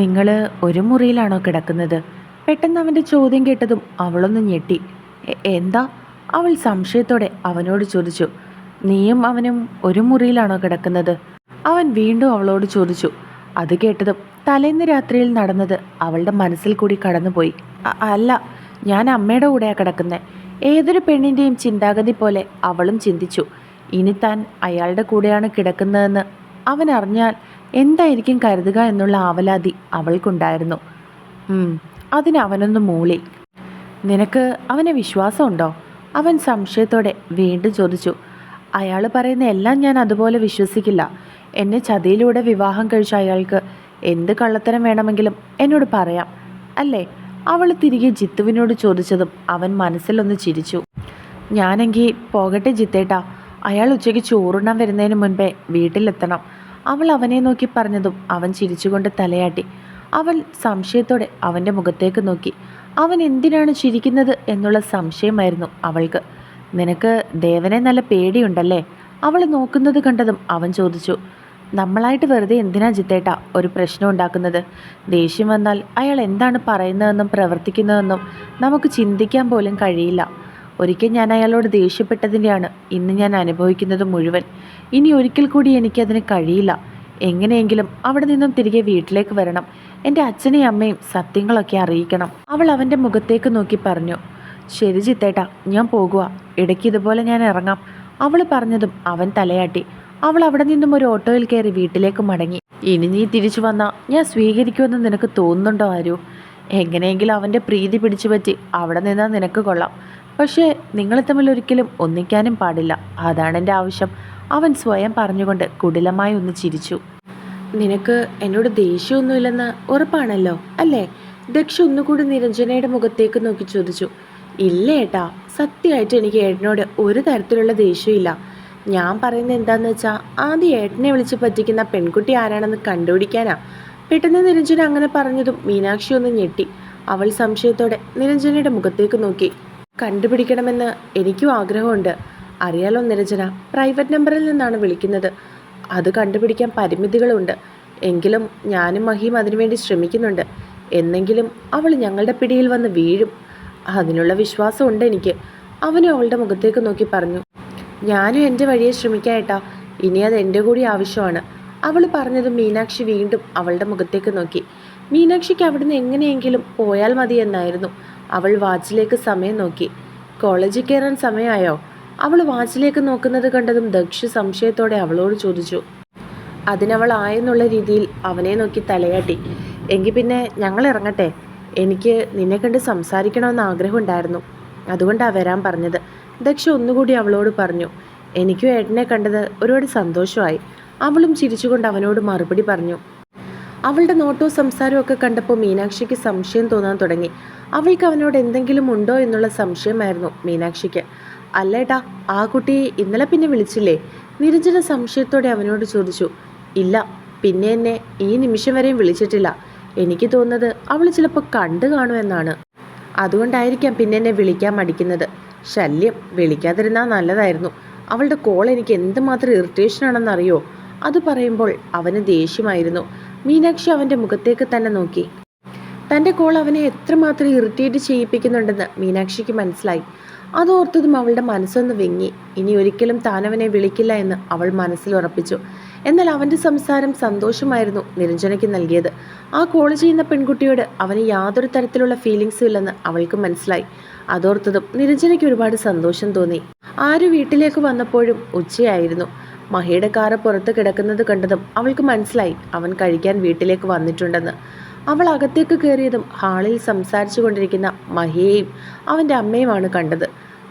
നിങ്ങൾ ഒരു മുറിയിലാണോ കിടക്കുന്നത്? പെട്ടെന്ന് അവന്റെ ചോദ്യം കേട്ടതും അവളൊന്ന് ഞെട്ടി. എന്താ? അവൾ സംശയത്തോടെ അവനോട് ചോദിച്ചു. നീയും അവനും ഒരു മുറിയിലാണോ കിടക്കുന്നത്? അവൻ വീണ്ടും അവളോട് ചോദിച്ചു. അത് കേട്ടതും തലേന്ന് രാത്രിയിൽ നടന്നത് അവളുടെ മനസ്സിൽ കൂടി കടന്നുപോയി. അല്ല ഞാൻ അമ്മയുടെ കൂടെയാണ് കിടക്കുന്നത് ഏതൊരു പെണ്ണിന്റെയും ചിന്താഗതി പോലെ അവളും ചിന്തിച്ചു. ഇനി താൻ അയാളുടെ കൂടെയാണ് കിടക്കുന്നതെന്ന് അവൻ അറിഞ്ഞാൽ എന്തായിരിക്കും കരുതുക എന്നുള്ള ആവലാതി അവൾക്കുണ്ടായിരുന്നു. അതിനവനൊന്ന് മൂളി. നിനക്ക് അവനെ വിശ്വാസമുണ്ടോ? അവൻ സംശയത്തോടെ വീണ്ടും ചോദിച്ചു. അയാൾ പറയുന്ന എല്ലാം ഞാൻ അതുപോലെ വിശ്വസിക്കില്ല. എന്നെ ചതിയിലൂടെ വിവാഹം കഴിച്ച അയാൾക്ക് എന്ത് കള്ളത്തരം വേണമെങ്കിലും എന്നോട് പറയാം. അല്ലേ? അവൾ തിരികെ ജിത്തുവിനോട് ചോദിച്ചതും അവൻ മനസ്സിലൊന്ന് ചിരിച്ചു. ഞാനെങ്കിൽ പോകട്ടെ ജിത്തേട്ടാ. അയാൾ ഉച്ചയ്ക്ക് ചോറുണ്ണാൻ വരുന്നതിന് മുൻപേ വീട്ടിലെത്തണം. അവൾ അവനെ നോക്കി പറഞ്ഞതും അവൻ ചിരിച്ചുകൊണ്ട് തലയാട്ടി. അവൾ സംശയത്തോടെ അവന്റെ മുഖത്തേക്ക് നോക്കി. അവൻ എന്തിനാണ് ചിരിക്കുന്നത് എന്നുള്ള സംശയമായിരുന്നു അവൾക്ക്. നിനക്ക് ദേവനെ നല്ല പേടിയുണ്ടല്ലേ? അവൾ നോക്കുന്നത് കണ്ടതും അവൻ ചോദിച്ചു. നമ്മളായിട്ട് വെറുതെ എന്തിനാ ജിത്തേട്ട ഒരു പ്രശ്നം ഉണ്ടാക്കുന്നത്? ദേഷ്യം വന്നാൽ അയാൾ എന്താണ് പറയുന്നതെന്നും പ്രവർത്തിക്കുന്നതെന്നും നമുക്ക് ചിന്തിക്കാൻ പോലും കഴിയില്ല. ഒരിക്കൽ ഞാൻ അയാളോട് ദേഷ്യപ്പെട്ടതിന്റെയാണ്. ഇന്ന് ഞാൻ അനുഭവിക്കുന്നത് മുഴുവൻ. ഇനി ഒരിക്കൽ കൂടി എനിക്കതിന് കഴിയില്ല. എങ്ങനെയെങ്കിലും അവിടെ നിന്നും തിരികെ വീട്ടിലേക്ക് വരണം. എന്റെ അച്ഛനെയും അമ്മയും സത്യങ്ങളൊക്കെ അറിയിക്കണം. അവൾ അവന്റെ മുഖത്തേക്ക് നോക്കി പറഞ്ഞു ശരി ചിത്തേട്ടാ ഞാൻ പോകുക ഇടയ്ക്ക് ഇതുപോലെ ഞാൻ ഇറങ്ങാം. അവൾ പറഞ്ഞതും അവൻ തലയാട്ടി. അവൾ അവിടെ നിന്നും ഒരു ഓട്ടോയിൽ കയറി വീട്ടിലേക്ക് മടങ്ങി. ഇനി നീ തിരിച്ചു വന്നാൽ ഞാൻ സ്വീകരിക്കുമെന്ന് നിനക്ക് തോന്നുന്നുണ്ടോ ആരു? എങ്ങനെയെങ്കിലും അവന്റെ പ്രീതി പിടിച്ചു പറ്റി അവിടെ നിന്നാൽ നിനക്ക് കൊള്ളാം. പക്ഷേ നിങ്ങൾ തമ്മിൽ ഒരിക്കലും ഒന്നിക്കാനും പാടില്ല. അതാണ് എന്റെ ആവശ്യം. അവൻ സ്വയം പറഞ്ഞുകൊണ്ട് കുടിലമായി ഒന്ന് ചിരിച്ചു. നിനക്ക് എന്നോട് ദേഷ്യമൊന്നുമില്ലെന്ന് ഉറപ്പാണല്ലോ അല്ലേ? ദക്ഷ ഒന്നുകൂടി നിരഞ്ജനയുടെ മുഖത്തേക്ക് നോക്കി ചോദിച്ചു. ഇല്ല ഏട്ടാ സത്യമായിട്ട് എനിക്ക് ഏട്ടനോട് ഒരു തരത്തിലുള്ള ദേഷ്യമില്ല ഞാൻ പറയുന്നത് എന്താന്ന് വെച്ചാൽ ആദ്യം ഏട്ടനെ വിളിച്ച് പറ്റിക്കുന്ന പെൺകുട്ടി ആരാണെന്ന് കണ്ടുപിടിക്കാനാ. പെട്ടെന്ന് നിരഞ്ജന അങ്ങനെ പറഞ്ഞതും മീനാക്ഷി ഒന്ന് ഞെട്ടി. അവൾ സംശയത്തോടെ നിരഞ്ജനയുടെ മുഖത്തേക്ക് നോക്കി. കണ്ടുപിടിക്കണമെന്ന് എനിക്കും ആഗ്രഹമുണ്ട്. അറിയാലോ നിരഞ്ജന പ്രൈവറ്റ് നമ്പറിൽ നിന്നാണ് വിളിക്കുന്നത്. അത് കണ്ടുപിടിക്കാൻ പരിമിതികളുണ്ട്. എങ്കിലും ഞാനും മഹിയും അതിനുവേണ്ടി ശ്രമിക്കുന്നുണ്ട്. എന്നെങ്കിലും അവൾ ഞങ്ങളുടെ പിടിയിൽ വന്ന് വീഴും. അതിനുള്ള വിശ്വാസമുണ്ട് എനിക്ക്. അവനും അവളുടെ മുഖത്തേക്ക് നോക്കി പറഞ്ഞു ഞാനും എന്റെ വഴിയെ ശ്രമിക്കായിട്ടാ. ഇനി അത് എന്റെ കൂടി ആവശ്യമാണ്. അവൾ പറഞ്ഞത് മീനാക്ഷി വീണ്ടും അവളുടെ മുഖത്തേക്ക് നോക്കി. മീനാക്ഷിക്ക് അവിടുന്ന് എങ്ങനെയെങ്കിലും പോയാൽ മതി എന്നായിരുന്നു അവൾ വാച്ചിലേക്ക് സമയം നോക്കി. കോളേജിൽ കയറാൻ സമയമായോ? അവൾ വാച്ചിലേക്ക് നോക്കുന്നത് കണ്ടതും ദക്ഷ സംശയത്തോടെ അവളോട് ചോദിച്ചു. അതിനവൾ ആയെന്നുള്ള രീതിയിൽ അവനെ നോക്കി തലയാട്ടി. എങ്കിൽ പിന്നെ ഞങ്ങൾ ഇറങ്ങട്ടെ? എനിക്ക് നിന്നെ കണ്ട് സംസാരിക്കണമെന്ന് ആഗ്രഹമുണ്ടായിരുന്നു. അതുകൊണ്ടാണ് വരാൻ പറഞ്ഞത്. ദക്ഷ ഒന്നുകൂടി അവളോട് പറഞ്ഞു. എനിക്കും ഏട്ടനെ കണ്ടത് ഒരുപാട് സന്തോഷമായി. അവളും ചിരിച്ചുകൊണ്ട് അവനോട് മറുപടി പറഞ്ഞു. അവളുടെ നോട്ടവും സംസാരവും ഒക്കെ കണ്ടപ്പോൾ മീനാക്ഷിക്ക് സംശയം തോന്നാൻ തുടങ്ങി. അവൾക്ക് അവനോട് എന്തെങ്കിലും ഉണ്ടോ എന്നുള്ള സംശയമായിരുന്നു മീനാക്ഷിക്ക്. അല്ലേട്ടാ ആ കുട്ടി ഇന്നലെ പിന്നെ വിളിച്ചില്ലേ? നിരഞ്ജന സംശയത്തോടെ അവനോട് ചോദിച്ചു. ഇല്ല പിന്നെ എന്നെ ഈ നിമിഷം വരെയും വിളിച്ചിട്ടില്ല. എനിക്ക് തോന്നുന്നത് അവൾ ചിലപ്പോൾ കണ്ടു കാണുമെന്നാണ് അതുകൊണ്ടായിരിക്കാം പിന്നെ എന്നെ വിളിക്കാൻ മടിക്കുന്നത്. ശല്യം വിളിക്കാതിരുന്നാൽ നല്ലതായിരുന്നു. അവളുടെ കോൾ എനിക്ക് എന്തുമാത്രം ഇറിറ്റേഷൻ ആണെന്നറിയോ? അത് പറയുമ്പോൾ അവന് ദേഷ്യമായിരുന്നു. മീനാക്ഷി അവന്റെ മുഖത്തേക്ക് തന്നെ നോക്കി. തന്റെ കോൾ അവനെ എത്രമാത്രം ഇറിറ്റേറ്റ് ചെയ്യിപ്പിക്കുന്നുണ്ടെന്ന് മീനാക്ഷിക്ക് മനസ്സിലായി. അതോർത്തതും അവളുടെ മനസ്സൊന്ന് വെങ്ങി. ഇനി ഒരിക്കലും താനവനെ വിളിക്കില്ല എന്ന് അവൾ മനസ്സിൽ ഉറപ്പിച്ചു. എന്നാൽ അവന്റെ സംസാരം സന്തോഷമായിരുന്നു നിരഞ്ജനയ്ക്ക് നൽകിയത്. ആ കോൾ ചെയ്യുന്ന പെൺകുട്ടിയോട് അവന് യാതൊരു തരത്തിലുള്ള ഫീലിങ്സും ഇല്ലെന്ന് അവൾക്ക് മനസ്സിലായി. അതോർത്തതും നിരഞ്ജനയ്ക്ക് ഒരുപാട് സന്തോഷം തോന്നി. ആര് വീട്ടിലേക്ക് വന്നപ്പോഴും ഉച്ചയായിരുന്നു. മഹിയുടെ കാറ് പുറത്ത് കിടക്കുന്നത് കണ്ടതും അവൾക്ക് മനസ്സിലായി അവൻ കഴിക്കാൻ വീട്ടിലേക്ക് വന്നിട്ടുണ്ടെന്ന്. അവൾ അകത്തേക്ക് കയറിയതും ഹാളിൽ സംസാരിച്ചു കൊണ്ടിരിക്കുന്ന മഹിയെയും അവന്റെ അമ്മയുമാണ് കണ്ടത്.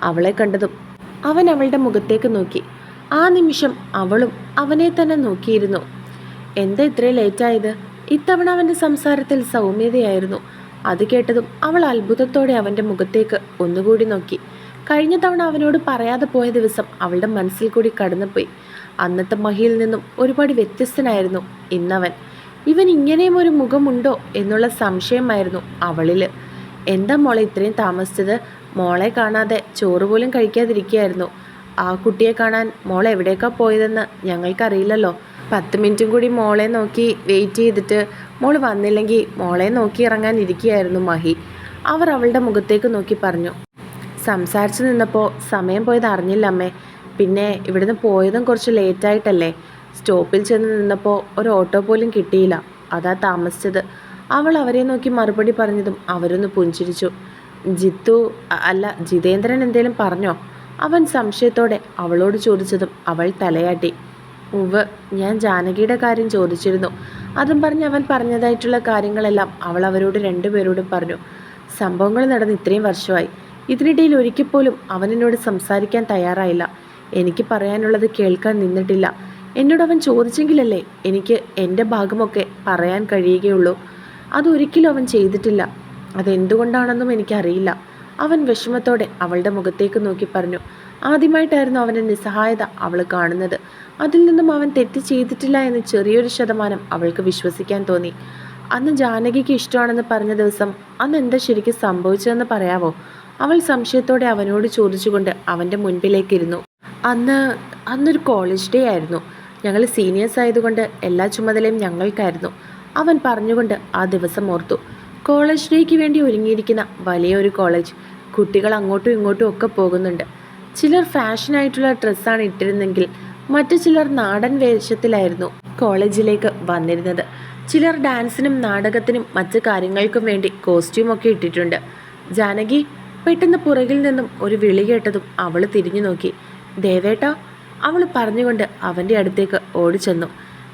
അവളെ കണ്ടതും അവൻ അവളുടെ മുഖത്തേക്ക് നോക്കി. ആ നിമിഷം അവളും അവനെ തന്നെ നോക്കിയിരുന്നു. എന്താ ഇത്രയും ലേറ്റായത്? ഇത്തവണ അവന്റെ സംസാരത്തിൽ സൗമ്യതയായിരുന്നു. അത് കേട്ടതും അവൾ അത്ഭുതത്തോടെ അവന്റെ മുഖത്തേക്ക് ഒന്നുകൂടി നോക്കി. കഴിഞ്ഞ തവണ അവനോട് പറയാതെ പോയ ദിവസം അവളുടെ മനസ്സിൽ കൂടി കടന്നുപോയി. അന്നത്തെ മഹിയിൽ നിന്നും ഒരുപാട് വ്യത്യസ്തനായിരുന്നു ഇന്നവൻ. ഇവൻ ഇങ്ങനെയും ഒരു മുഖമുണ്ടോ എന്നുള്ള സംശയമായിരുന്നു അവളിൽ എന്താ മോളെ ഇത്രയും താമസിച്ചത്? മോളെ കാണാതെ ചോറ് പോലും കഴിക്കാതിരിക്കുകയായിരുന്നു. ആ കുട്ടിയെ കാണാൻ മോൾ എവിടേക്കാ പോയതെന്ന് ഞങ്ങൾക്കറിയില്ലല്ലോ. പത്ത് മിനിറ്റും കൂടി മോളെ നോക്കി വെയിറ്റ് ചെയ്തിട്ട് മോൾ വന്നില്ലെങ്കിൽ മോളെ നോക്കി ഇറങ്ങാൻ ഇരിക്കുകയായിരുന്നു മഹി. അവർ അവളുടെ മുഖത്തേക്ക് നോക്കി പറഞ്ഞു. സംസാരിച്ചു നിന്നപ്പോൾ സമയം പോയത് അറിഞ്ഞില്ല അമ്മേ. പിന്നെ ഇവിടുന്ന് പോയതും കുറച്ച് ലേറ്റായിട്ടല്ലേ സ്റ്റോപ്പിൽ ചെന്ന് നിന്നപ്പോൾ ഒരു ഓട്ടോ പോലും കിട്ടിയില്ല. അതാ താമസിച്ചത്. അവൾ അവരെ നോക്കി മറുപടി പറഞ്ഞതും അവരൊന്ന് പുഞ്ചിരിച്ചു. ജിത്തു അല്ല ജിതേന്ദ്രൻ എന്തേലും പറഞ്ഞോ? അവൻ സംശയത്തോടെ അവളോട് ചോദിച്ചതും അവൾ തലയാട്ടി. ഉവ് ഞാൻ ജാനകിയുടെ കാര്യം ചോദിച്ചിരുന്നു. അതും പറഞ്ഞ് അവൻ പറഞ്ഞതായിട്ടുള്ള കാര്യങ്ങളെല്ലാം അവൾ അവരോട് രണ്ടുപേരോടും പറഞ്ഞു. സംഭവങ്ങൾ നടന്ന് ഇത്രയും വർഷമായി. ഇതിനിടയിൽ ഒരിക്കൽ പോലും അവൻ എന്നോട് സംസാരിക്കാൻ തയ്യാറായില്ല. എനിക്ക് പറയാനുള്ളത് കേൾക്കാൻ നിന്നിട്ടില്ല. എന്നോട് അവൻ ചോദിച്ചെങ്കിലല്ലേ എനിക്ക് എന്റെ ഭാഗമൊക്കെ പറയാൻ കഴിയുകയുള്ളൂ. അതൊരിക്കലും അവൻ ചെയ്തിട്ടില്ല. അതെന്തുകൊണ്ടാണെന്നും എനിക്കറിയില്ല. അവൻ വിഷമത്തോടെ അവളുടെ മുഖത്തേക്ക് നോക്കി പറഞ്ഞു. ആദ്യമായിട്ടായിരുന്നു അവന്റെ നിസ്സഹായത അവൾ കാണുന്നത്. അതിൽ നിന്നും അവൻ തെറ്റ് ചെയ്തിട്ടില്ല എന്ന് ചെറിയൊരു ശതമാനം അവൾക്ക് വിശ്വസിക്കാൻ തോന്നി. അന്ന് ജാനകിക്ക് ഇഷ്ടമാണെന്ന് പറഞ്ഞ ദിവസം അന്ന് എന്താ ശരിക്കും സംഭവിച്ചതെന്ന് പറയാവോ? അവൾ സംശയത്തോടെ അവനോട് ചോദിച്ചുകൊണ്ട് അവന്റെ മുൻപിലേക്കിരുന്നു അന്ന് അന്നൊരു കോളേജ് ഡേ ആയിരുന്നു. ഞങ്ങൾ സീനിയേഴ്സ് ആയതുകൊണ്ട് എല്ലാ ചുമതലയും ഞങ്ങൾക്കായിരുന്നു. അവൻ പറഞ്ഞുകൊണ്ട് ആ ദിവസം ഓർത്തു. കോളേജ് ഡേക്ക് വേണ്ടി ഒരുങ്ങിയിരിക്കുന്ന വലിയൊരു കോളേജ് കുട്ടികൾ അങ്ങോട്ടും ഇങ്ങോട്ടും ഒക്കെ പോകുന്നുണ്ട്. ചിലർ ഫാഷനായിട്ടുള്ള ഡ്രസ്സാണ് ഇട്ടിരുന്നെങ്കിൽ മറ്റു ചിലർ നാടൻ വേഷത്തിലായിരുന്നു കോളേജിലേക്ക് വന്നിരുന്നത്. ചിലർ ഡാൻസിനും നാടകത്തിനും മറ്റു കാര്യങ്ങൾക്കും വേണ്ടി കോസ്റ്റ്യൂം ഒക്കെ ഇട്ടിട്ടുണ്ട്. ജാനകി പെട്ടെന്ന് പുറകിൽ നിന്നും ഒരു വിളി കേട്ടതും അവൾ തിരിഞ്ഞു നോക്കി. ദേവേട്ട അവൾ പറഞ്ഞുകൊണ്ട് അവന്റെ അടുത്തേക്ക് ഓടിച്ചെന്നു.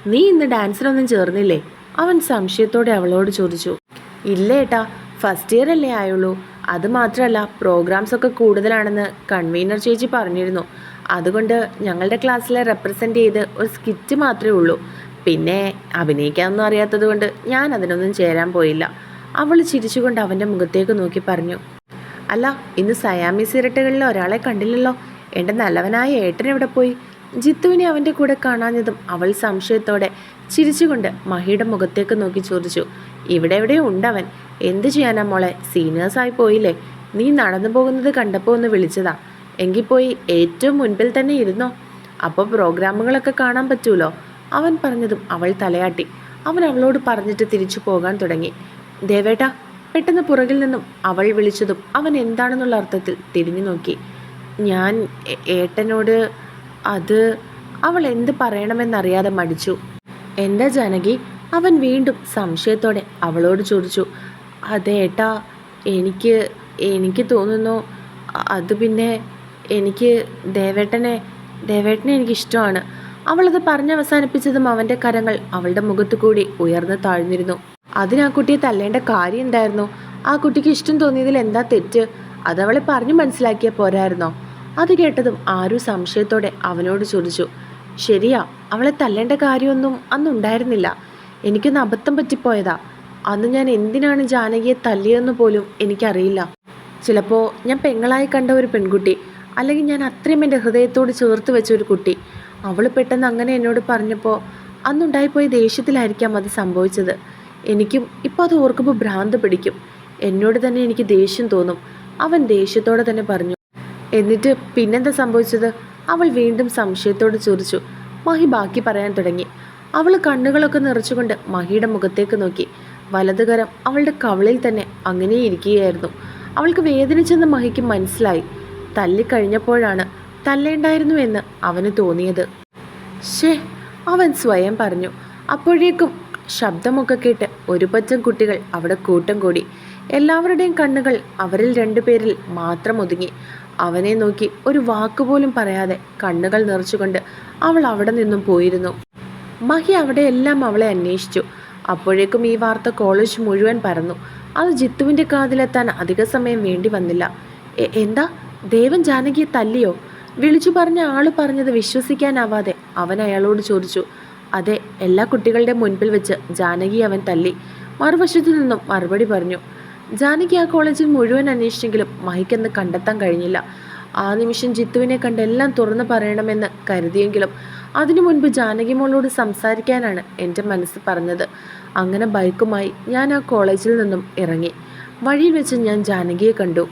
നീ ഇന്ന് ഡാൻസിനൊന്നും ചേർന്നില്ലേ? അവൻ സംശയത്തോടെ അവളോട് ചോദിച്ചു. ഇല്ല ഏട്ടാ ഫസ്റ്റ് ഇയർ അല്ലേ ആയുള്ളൂ. അത് മാത്രമല്ല പ്രോഗ്രാംസ് ഒക്കെ കൂടുതലാണെന്ന് കൺവീനർ ചേച്ചി പറഞ്ഞിരുന്നു. അതുകൊണ്ട് ഞങ്ങളുടെ ക്ലാസ്സിലെ റെപ്രസെന്റ് ചെയ്ത് ഒരു സ്കിറ്റ് മാത്രമേ ഉള്ളൂ. പിന്നെ അഭിനയിക്കാനൊന്നും അറിയാത്തത് കൊണ്ട് ഞാൻ അതിനൊന്നും ചേരാൻ പോയില്ല. അവൾ ചിരിച്ചുകൊണ്ട് അവന്റെ മുഖത്തേക്ക് നോക്കി പറഞ്ഞു. അല്ല ഇന്ന് സയാമി സിരട്ടകളിൽ ഒരാളെ കണ്ടില്ലല്ലോ. എന്റെ നല്ലവനായ ഏട്ടൻ എവിടെ പോയി? ജിത്തുവിനെ അവന്റെ കൂടെ കാണാഞ്ഞതും അവൾ സംശയത്തോടെ ചിരിച്ചുകൊണ്ട് മഹിയുടെ മുഖത്തേക്ക് നോക്കി ചോദിച്ചു ഇവിടെ എവിടെയോ ഉണ്ടവൻ എന്ത് ചെയ്യാനാ മോളെ? സീനിയേഴ്സായി പോയില്ലേ? നീ നടന്നു പോകുന്നത് കണ്ടപ്പോൾ ഒന്ന് വിളിച്ചതാ. എങ്കിൽ പോയി ഏറ്റവും മുൻപിൽ തന്നെ ഇരുന്നോ? അപ്പോൾ പ്രോഗ്രാമുകളൊക്കെ കാണാൻ പറ്റൂലോ? അവൻ പറഞ്ഞതും അവൾ തലയാട്ടി. അവൻ അവളോട് പറഞ്ഞിട്ട് തിരിച്ചു പോകാൻ തുടങ്ങി. ദേവേട്ട പെട്ടെന്ന് പുറകിൽ നിന്നും അവൾ വിളിച്ചതും അവൻ എന്താണെന്നുള്ള അർത്ഥത്തിൽ തിരിഞ്ഞു നോക്കി. ഞാൻ ഏട്ടനോട് അത് അവൾ എന്ത് പറയണമെന്നറിയാതെ മടിച്ചു. എന്താ ജാനകി? അവൻ വീണ്ടും സംശയത്തോടെ അവളോട് ചോദിച്ചു. അതെ ഏട്ടാ എനിക്ക് എനിക്ക് തോന്നുന്നു അത് പിന്നെ എനിക്ക് ദേവേട്ടനെ ദേവേട്ടനെ എനിക്കിഷ്ടമാണ്. അവളത് പറഞ്ഞവസാനിപ്പിച്ചതും അവന്റെ കരങ്ങൾ അവളുടെ മുഖത്തു കൂടി ഉയർന്നു താഴ്ന്നിരുന്നു. അതിന് ആ കുട്ടിയെ തല്ലേണ്ട കാര്യം എന്തായിരുന്നു ആ കുട്ടിക്ക് ഇഷ്ടം തോന്നിയതിൽ എന്താ തെറ്റ്? അതവളെ പറഞ്ഞു മനസ്സിലാക്കിയ പോരായിരുന്നോ? അത് കേട്ടതും ആരു സംശയത്തോടെ അവനോട് ചോദിച്ചു ശരിയാ അവളെ തല്ലേണ്ട കാര്യമൊന്നും അന്നുണ്ടായിരുന്നില്ല. എനിക്കൊന്ന് അബദ്ധം പറ്റിപ്പോയതാ. അന്ന് ഞാൻ എന്തിനാണ് ജാനകിയെ തല്ലിയതെന്ന് പോലും എനിക്കറിയില്ല. ചിലപ്പോൾ ഞാൻ പെങ്ങളായി കണ്ട ഒരു പെൺകുട്ടി അല്ലെങ്കിൽ ഞാൻ അത്രയും എന്റെ ഹൃദയത്തോട് ചേർത്ത് വെച്ച ഒരു കുട്ടി. അവൾ പെട്ടെന്ന് അങ്ങനെ എന്നോട് പറഞ്ഞപ്പോൾ അന്നുണ്ടായിപ്പോയ ദേഷ്യത്തിലായിരിക്കാം അത് സംഭവിച്ചത്. എനിക്കും ഇപ്പോൾ അത് ഓർക്കുമ്പോൾ ഭ്രാന്ത് പിടിക്കും. എന്നോട് തന്നെ എനിക്ക് ദേഷ്യം തോന്നും. അവൻ ദേഷ്യത്തോടെ തന്നെ പറഞ്ഞു എന്നിട്ട് പിന്നെന്താ സംഭവിച്ചത്? അവൾ വീണ്ടും സംശയത്തോട് ചോദിച്ചു. മഹി ബാക്കി പറയാൻ തുടങ്ങി. അവൾ കണ്ണുകളൊക്കെ നിറച്ചുകൊണ്ട് മഹിയുടെ മുഖത്തേക്ക് നോക്കി. വലതുകരം അവളുടെ കവളിൽ തന്നെ അങ്ങനെ ഇരിക്കുകയായിരുന്നു അവൾക്ക് വേദനിച്ചെന്ന് മഹിക്ക് മനസ്സിലായി. തല്ലിക്കഴിഞ്ഞപ്പോഴാണ് തല്ലേണ്ടായിരുന്നു എന്ന് അവന് തോന്നിയത്. ഷേ അവൻ സ്വയം പറഞ്ഞു. അപ്പോഴേക്കും ശബ്ദമൊക്കെ കേട്ട് ഒരു പറ്റം കുട്ടികൾ അവിടെ കൂട്ടം കൂടി. എല്ലാവരുടെയും കണ്ണുകൾ അവരിൽ രണ്ടുപേരിൽ മാത്രം ഒതുങ്ങി. അവനെ നോക്കി ഒരു വാക്കുപോലും പറയാതെ കണ്ണുകൾ നിറച്ചുകൊണ്ട് അവൾ അവിടെ നിന്നും പോയിരുന്നു. മഹി അവിടെയെല്ലാം അവളെ അന്വേഷിച്ചു. അപ്പോഴേക്കും ഈ വാർത്ത കോളേജ് മുഴുവൻ പരന്നു. അത് ജിത്തുവിന്റെ കാതിലെത്താൻ അധിക സമയം വേണ്ടി വന്നില്ല. എന്താ? ദേവൻ ജാനകിയെ തല്ലിയോ? വിളിച്ചു പറഞ്ഞ ആൾ പറഞ്ഞത് വിശ്വസിക്കാനാവാതെ അവൻ അയാളോട് ചോദിച്ചു. അതെ എല്ലാ കുട്ടികളുടെ മുൻപിൽ വെച്ച് ജാനകി അവൻ തല്ലി. മറുവശത്തു നിന്നും മറുപടി പറഞ്ഞു. ജാനകി ആ കോളേജിൽ മുഴുവൻ അന്വേഷിച്ചെങ്കിലും മഹിക്കെന്ന് കണ്ടെത്താൻ കഴിഞ്ഞില്ല. ആ നിമിഷം ജിത്തുവിനെ കണ്ട് എല്ലാം തുറന്നു പറയണമെന്ന് കരുതിയെങ്കിലും അതിനു മുൻപ് ജാനകി മോളോട് സംസാരിക്കാനാണ് എന്റെ മനസ്സ് പറഞ്ഞത്. അങ്ങനെ ബൈക്കുമായി ഞാൻ ആ കോളേജിൽ നിന്നും ഇറങ്ങി. വഴിയിൽ വെച്ച് ഞാൻ ജാനകിയെ കണ്ടു.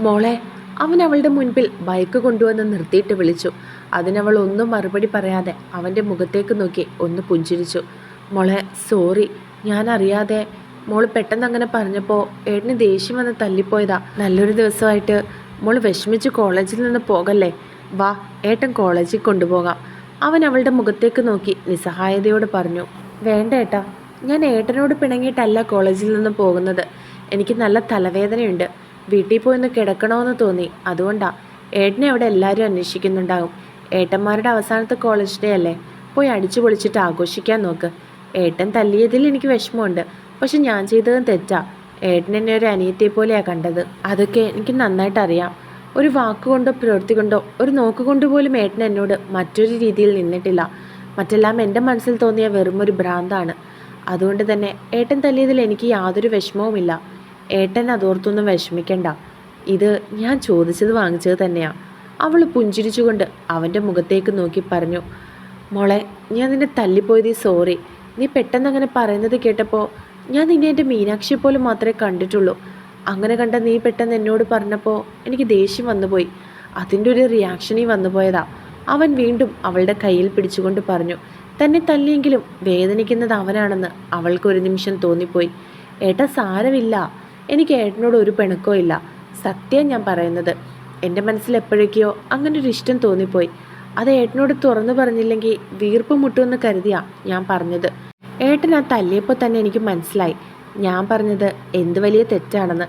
മോളെ അവൻ അവളുടെ മുൻപിൽ ബൈക്ക് കൊണ്ടുവന്ന് നിർത്തിയിട്ട് വിളിച്ചു. അതിനവൾ ഒന്നും മറുപടി പറയാതെ അവന്റെ മുഖത്തേക്ക് നോക്കി ഒന്ന് പുഞ്ചിരിച്ചു. മോളെ സോറി ഞാൻ അറിയാതെ മോൾ പെട്ടെന്ന് അങ്ങനെ പറഞ്ഞപ്പോൾ ഏട്ടന് ദേഷ്യം വന്ന് തല്ലിപ്പോയതാ. നല്ലൊരു ദിവസമായിട്ട് മോൾ വിഷമിച്ച് കോളേജിൽ നിന്ന് പോകല്ലേ? വാ ഏട്ടൻ കോളേജിൽ കൊണ്ടുപോകാം. അവൻ അവളുടെ മുഖത്തേക്ക് നോക്കി നിസ്സഹായതയോട് പറഞ്ഞു വേണ്ട ഏട്ടാ ഞാൻ ഏട്ടനോട് പിണങ്ങിയിട്ടല്ല കോളേജിൽ നിന്ന് പോകുന്നത്. എനിക്ക് നല്ല തലവേദനയുണ്ട്. വീട്ടിൽ പോയി ഒന്ന് കിടക്കണമെന്ന് തോന്നി. അതുകൊണ്ടാ ഏട്ടനെ അവിടെ എല്ലാവരും അന്വേഷിക്കുന്നുണ്ടാകും. ഏട്ടന്മാരുടെ അവസാനത്തെ കോളേജ് ഡേ അല്ലേ? പോയി അടിച്ചു പൊളിച്ചിട്ട് ആഘോഷിക്കാൻ നോക്ക്. ഏട്ടൻ തല്ലിയതിൽ എനിക്ക് വിഷമമുണ്ട്. പക്ഷെ ഞാൻ ചെയ്തതും തെറ്റാ. ഏട്ടൻ എന്നെ ഒരു അനിയത്തിയെ പോലെയാണ് കണ്ടത്. അതൊക്കെ എനിക്ക് നന്നായിട്ട് അറിയാം ഒരു വാക്കുകൊണ്ടോ പ്രവൃത്തി കൊണ്ടോ ഒരു നോക്കുകൊണ്ട് പോലും ഏട്ടൻ എന്നോട് മറ്റൊരു രീതിയിൽ നിന്നിട്ടില്ല. മറ്റെല്ലാം എന്റെ മനസ്സിൽ തോന്നിയ വെറും ഒരു ഭ്രാന്താണ്. അതുകൊണ്ട് തന്നെ ഏട്ടൻ തല്ലിയതിൽ എനിക്ക് യാതൊരു വിഷമവുമില്ല. ഏട്ടൻ അതോർത്തൊന്നും വിഷമിക്കണ്ട. ഇത് ഞാൻ ചോദിച്ചത് വാങ്ങിച്ചത് തന്നെയാണ് അവൾ പുഞ്ചിരിച്ചുകൊണ്ട് അവന്റെ മുഖത്തേക്ക് നോക്കി പറഞ്ഞു മോളെ ഞാൻ നിന്നെ തല്ലിപ്പോയത് സോറി നീ പെട്ടെന്ന് അങ്ങനെ പറയുന്നത് കേട്ടപ്പോൾ ഞാൻ നിന്നെ എന്റെ മീനാക്ഷിയെ പോലും മാത്രമേ കണ്ടിട്ടുള്ളൂ. അങ്ങനെ കണ്ട നീ പെട്ടെന്ന് എന്നോട് പറഞ്ഞപ്പോൾ എനിക്ക് ദേഷ്യം വന്നുപോയി. അതിന്റെ ഒരു റിയാക്ഷനീ വന്നുപോയതാ. അവൻ വീണ്ടും അവളുടെ കയ്യിൽ പിടിച്ചുകൊണ്ട് പറഞ്ഞു തന്നെ തല്ലിയെങ്കിലും വേദനിക്കുന്നത് അവനാണെന്ന് അവൾക്ക് ഒരു നിമിഷം തോന്നിപ്പോയി. ഏട്ടാ സാരമില്ല. എനിക്ക് ഏട്ടനോട് ഒരു പിണക്കോ ഇല്ല. സത്യം ഞാൻ പറയുന്നത്. എന്റെ മനസ്സിൽ എപ്പോഴേക്കോ അങ്ങനെ ഒരു ഇഷ്ടം തോന്നിപ്പോയി. അത് ഏട്ടനോട് തുറന്നു പറഞ്ഞില്ലെങ്കിൽ വീർപ്പ് മുട്ടുമെന്ന് കരുതിയാ ഞാൻ പറഞ്ഞത്. ഏട്ടൻ ആ തല്ലിയപ്പോൾ തന്നെ എനിക്ക് മനസ്സിലായി. ഞാൻ പറഞ്ഞത് എന്ത് വലിയ തെറ്റാണെന്ന്.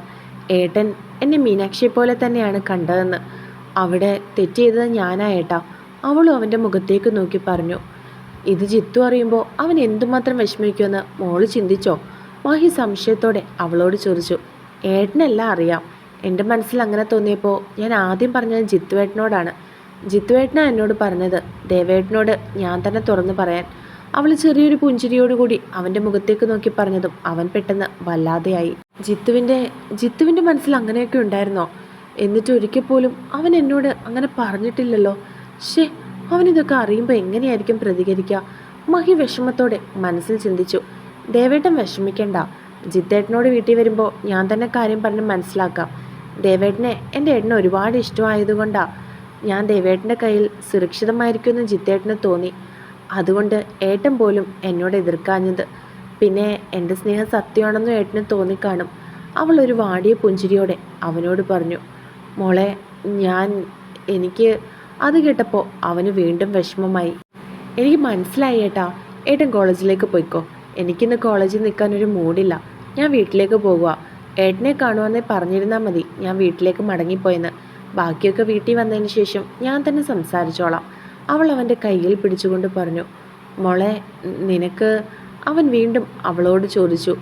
ഏട്ടൻ എന്നെ മീനാക്ഷിയെ പോലെ തന്നെയാണ് കണ്ടതെന്ന്. അവിടെ തെറ്റ് ചെയ്തത് ഞാനാ അവളും അവന്റെ മുഖത്തേക്ക് നോക്കി പറഞ്ഞു. ഇത് ജിത്തു അറിയുമ്പോൾ അവൻ എന്തുമാത്രം വിഷമിക്കുമെന്ന് മോൾ ചിന്തിച്ചോ? മാഹി സംശയത്തോടെ അവളോട് ചോദിച്ചു. ഏട്ടനെല്ലാം അറിയാം. എന്റെ മനസ്സിൽ അങ്ങനെ തോന്നിയപ്പോൾ ഞാൻ ആദ്യം പറഞ്ഞത് ജിത്തുവേട്ടനോടാണ് ജിത്തുവേട്ടനാണ് എന്നോട് പറഞ്ഞത്. ദേവേട്ടനോട് ഞാൻ തന്നെ തുറന്നു പറയാൻ. അവൾ ചെറിയൊരു പുഞ്ചിരിയോടുകൂടി അവന്റെ മുഖത്തേക്ക് നോക്കി പറഞ്ഞതും അവൻ പെട്ടെന്ന് വല്ലാതെയായി. ജിത്തുവിന്റെ ജിത്തുവിന്റെ മനസ്സിൽ അങ്ങനെയൊക്കെ ഉണ്ടായിരുന്നോ? എന്നിട്ട് ഒരിക്കൽ പോലും അവൻ എന്നോട് അങ്ങനെ പറഞ്ഞിട്ടില്ലല്ലോ. ഷേ അവനിതൊക്കെ അറിയുമ്പോൾ എങ്ങനെയായിരിക്കും പ്രതികരിക്കുക മഹി വിഷമത്തോടെ മനസ്സിൽ ചിന്തിച്ചു. ദേവേട്ടൻ വിഷമിക്കണ്ട. ജിത്തേട്ടനോട് വീട്ടിൽ വരുമ്പോൾ ഞാൻ തന്നെ കാര്യം പറഞ്ഞ് മനസ്സിലാക്കാം. ദേവേട്ടനെ എന്റെ ഏട്ടന് ഒരുപാട് ഇഷ്ടമായതുകൊണ്ടാണ് ഞാൻ ദേവേട്ടന്റെ കയ്യിൽ സുരക്ഷിതമായിരിക്കുമെന്ന് ജിത്തേട്ടന് തോന്നി. അതുകൊണ്ട് ഏട്ടൻ പോലും എന്നോട് എതിർക്കാഞ്ഞത്. പിന്നെ എന്റെ സ്നേഹം സത്യമാണെന്നും ഏട്ടന് തോന്നിക്കാണും. അവൾ ഒരു വാടിയ പുഞ്ചിരിയോടെ അവനോട് പറഞ്ഞു മോളെ ഞാൻ എനിക്ക് അത് കേട്ടപ്പോൾ അവന് വീണ്ടും വിഷമമായി. എനിക്ക് മനസ്സിലായി ഏട്ടാ ഏട്ടൻ കോളേജിലേക്ക് പോയിക്കോ. എനിക്കിന്ന് കോളേജിൽ നിൽക്കാൻ ഒരു മൂഡില്ല ഞാൻ വീട്ടിലേക്ക് പോകുക ഏട്ടനെ കാണുമെന്നേ പറഞ്ഞിരുന്നാൽ മതി. ഞാൻ വീട്ടിലേക്ക് മടങ്ങിപ്പോയെന്ന്. ബാക്കിയൊക്കെ വീട്ടിൽ വന്നതിന് ശേഷം ഞാൻ തന്നെ സംസാരിച്ചോളാം. അവൾ അവന്റെ കയ്യിൽ പിടിച്ചുകൊണ്ട് പറഞ്ഞു മോളെ നിനക്ക് അവൻ വീണ്ടും അവളോട് ചോദിച്ചു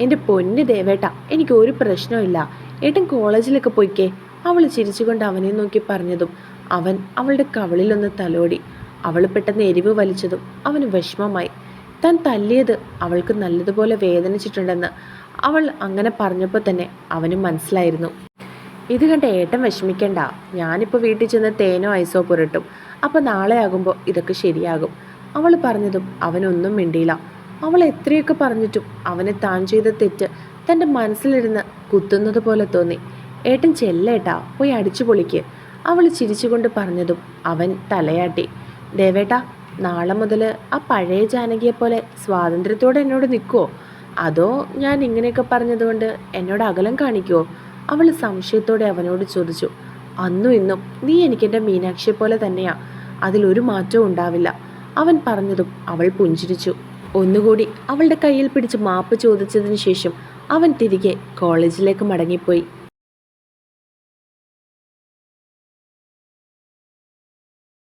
എന്റെ പൊന്ന് ദേവേട്ട എനിക്ക് ഒരു പ്രശ്നമില്ല ഏട്ടൻ കോളേജിലൊക്കെ പോയിക്കേ. അവൾ ചിരിച്ചുകൊണ്ട് അവനെ നോക്കി പറഞ്ഞതും അവൻ അവളുടെ കവളിലൊന്ന് തലോടി. അവൾ പെട്ടെന്ന് എരിവ് വലിച്ചതും അവന് വിഷമമായി. താൻ തല്ലിയത് അവൾക്ക് നല്ലതുപോലെ വേദനിച്ചിട്ടുണ്ടെന്ന് അവൾ അങ്ങനെ പറഞ്ഞപ്പോൾ തന്നെ അവന് മനസ്സിലായിരുന്നു. ഇത് കണ്ട ഏട്ടൻ വിഷമിക്കണ്ട. ഞാനിപ്പോൾ വീട്ടിൽ ചെന്ന് തേനോ ഐസോ പുരട്ടും. അപ്പോൾ നാളെ ആകുമ്പോൾ ഇതൊക്കെ ശരിയാകും. അവൾ പറഞ്ഞതും അവനൊന്നും മിണ്ടിയില്ല. അവൾ എത്രയൊക്കെ പറഞ്ഞിട്ടും അവനെ താൻ ചെയ്ത തെറ്റ് തന്റെ മനസ്സിലിരുന്ന് കുത്തുന്നത് പോലെ തോന്നി. ഏട്ടൻ ചെല്ലേട്ടാ പോയി അടിച്ചു പൊളിക്ക്. അവൾ ചിരിച്ചുകൊണ്ട് പറഞ്ഞതും അവൻ തലയാട്ടി. ദേവേട്ടാ നാളെ മുതൽ ആ പഴയ ജാനകിയെ പോലെ സ്വാതന്ത്ര്യത്തോടെ എന്നോട് നിൽക്കുമോ അതോ ഞാൻ ഇങ്ങനെയൊക്കെ പറഞ്ഞതുകൊണ്ട് എന്നോട് അകലം കാണിക്കുമോ അവൾ സംശയത്തോടെ അവനോട് ചോദിച്ചു. അന്നും ഇന്നും നീ എനിക്കെന്റെ മീനാക്ഷിയെ പോലെ തന്നെയാ അതിലൊരു മാറ്റവും ഉണ്ടാവില്ല. അവൻ പറഞ്ഞതും അവൾ പുഞ്ചിരിച്ചു. ഒന്നുകൂടി അവളുടെ കയ്യിൽ പിടിച്ച് മാപ്പ് ചോദിച്ചതിന് ശേഷം അവൻ തിരികെ കോളേജിലേക്ക് മടങ്ങിപ്പോയി.